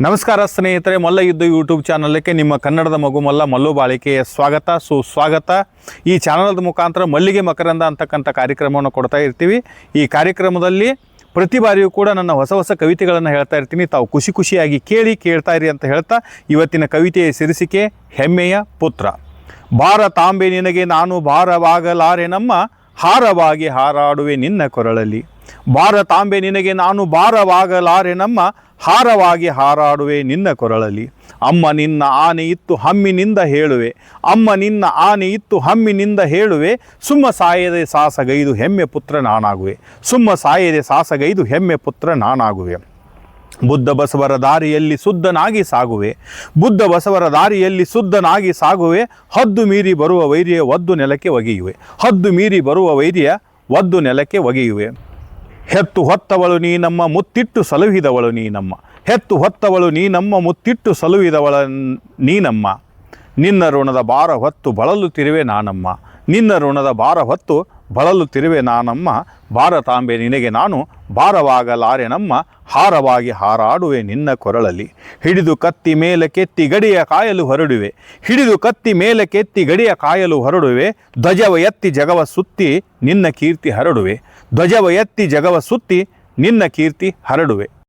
ನಮಸ್ಕಾರ ಸ್ನೇಹಿತರೆ, ಮಲ್ಲ ಯುದ್ಧ ಯೂಟ್ಯೂಬ್ ಚಾನಲ್ಗೆ ನಿಮ್ಮ ಕನ್ನಡದ ಮಗು ಮಲ್ಲ ಮಲ್ಲು ಬಾಳಿಕೆಯ ಸ್ವಾಗತ, ಸುಸ್ವಾಗತ. ಈ ಚಾನಲ್ದ ಮುಖಾಂತರ ಮಲ್ಲಿಗೆ ಮಕರಂದ ಅಂತಕ್ಕಂಥ ಕಾರ್ಯಕ್ರಮವನ್ನು ಕೊಡ್ತಾ ಇರ್ತೀವಿ. ಈ ಕಾರ್ಯಕ್ರಮದಲ್ಲಿ ಪ್ರತಿ ಬಾರಿಯೂ ಕೂಡ ನನ್ನ ಹೊಸ ಹೊಸ ಕವಿತೆಗಳನ್ನು ಹೇಳ್ತಾ ಇರ್ತೀನಿ. ತಾವು ಖುಷಿ ಖುಷಿಯಾಗಿ ಕೇಳಿ ಕೇಳ್ತಾ ಇರಿ ಅಂತ ಹೇಳ್ತಾ ಇವತ್ತಿನ ಕವಿತೆಯ ಸಿರಿಸಿಕೆ, ಹೆಮ್ಮೆಯ ಪುತ್ರ. ಭಾರತಾಂಬೆ ನಿನಗೆ ನಾನು ಭಾರವಾಗಲಾರೆ ನಮ್ಮ ಹಾರವಾಗಿ ಹಾರಾಡುವೆ ನಿನ್ನ ಕೊರಳಲ್ಲಿ. ಭಾರತಾಂಬೆ ನಿನಗೆ ನಾನು ಭಾರವಾಗಲಾರೆ, ನಮ್ಮ ಹಾರವಾಗಿ ಹಾರಾಡುವೆ ನಿನ್ನ ಕೊರಳಲ್ಲಿ. ಅಮ್ಮ ನಿನ್ನ ಆನೆ ಇತ್ತು ಹಮ್ಮಿನಿಂದ ಹೇಳುವೆ. ಅಮ್ಮ ನಿನ್ನ ಆನೆ ಇತ್ತು ಹಮ್ಮಿನಿಂದ ಹೇಳುವೆ. ಸುಮ್ಮ ಸಾಯದೆ ಸಾಸಗೈದು ಹೆಮ್ಮೆ ಪುತ್ರ ನಾನಾಗುವೆ. ಸುಮ್ಮ ಸಾಯದೆ ಸಾಸಗೈದು ಹೆಮ್ಮೆ ಪುತ್ರ ನಾನಾಗುವೆ. ಬುದ್ಧ ಬಸವರ ದಾರಿಯಲ್ಲಿ ಶುದ್ಧನಾಗಿ ಸಾಗುವೆ. ಬುದ್ಧ ಬಸವರ ದಾರಿಯಲ್ಲಿ ಶುದ್ಧನಾಗಿ ಸಾಗುವೆ. ಹದ್ದು ಮೀರಿ ಬರುವ ವೈರ್ಯ ಒದ್ದು ನೆಲಕ್ಕೆ ಒಗೆಯುವೆ. ಹದ್ದು ಮೀರಿ ಬರುವ ವೈರ್ಯ ಒದ್ದು ನೆಲಕ್ಕೆ ಒಗೆಯುವೆ. ಹೆತ್ತು ಹೊತ್ತವಳು ನೀ ನಮ್ಮ ಮುತ್ತಿಟ್ಟು ಸಲುಹಿದವಳು ನೀ ನಮ್ಮ. ಹೆತ್ತು ಹೊತ್ತವಳು ನೀ ನಮ್ಮ ಮುತ್ತಿಟ್ಟು ಸಲುಹಿದವಳ ನೀ ನಮ್ಮ. ನಿನ್ನ ಋಣದ ಭಾರ ಹೊತ್ತು ಬಳಲುತ್ತಿರುವೆ ನಾನಮ್ಮ ನಿನ್ನ ಋಣದ ಭಾರ ಹೊತ್ತು ಬಳಲುತ್ತಿರುವೆ ನಾನಮ್ಮ ಭಾರತಾಂಬೆ ನಿನಗೆ ನಾನು ಭಾರವಾಗಲಾರೆ ನಮ್ಮ. ಹಾರವಾಗಿ ಹಾರಾಡುವೆ ನಿನ್ನ ಕೊರಳಲ್ಲಿ. ಹಿಡಿದು ಕತ್ತಿ ಮೇಲೆ ಕೆತ್ತಿ ಗಡಿಯ ಕಾಯಲು ಹೊರಡುವೆ. ಹಿಡಿದು ಕತ್ತಿ ಮೇಲೆ ಕೆತ್ತಿ ಗಡಿಯ ಕಾಯಲು ಹೊರಡುವೆ. ಧ್ವಜವ ಎತ್ತಿ ಜಗವ ಸುತ್ತಿ ನಿನ್ನ ಕೀರ್ತಿ ಹರಡುವೆ. ಧ್ವಜವ ಎತ್ತಿ ಜಗವ ಸುತ್ತಿ ನಿನ್ನ ಕೀರ್ತಿ ಹರಡುವೆ.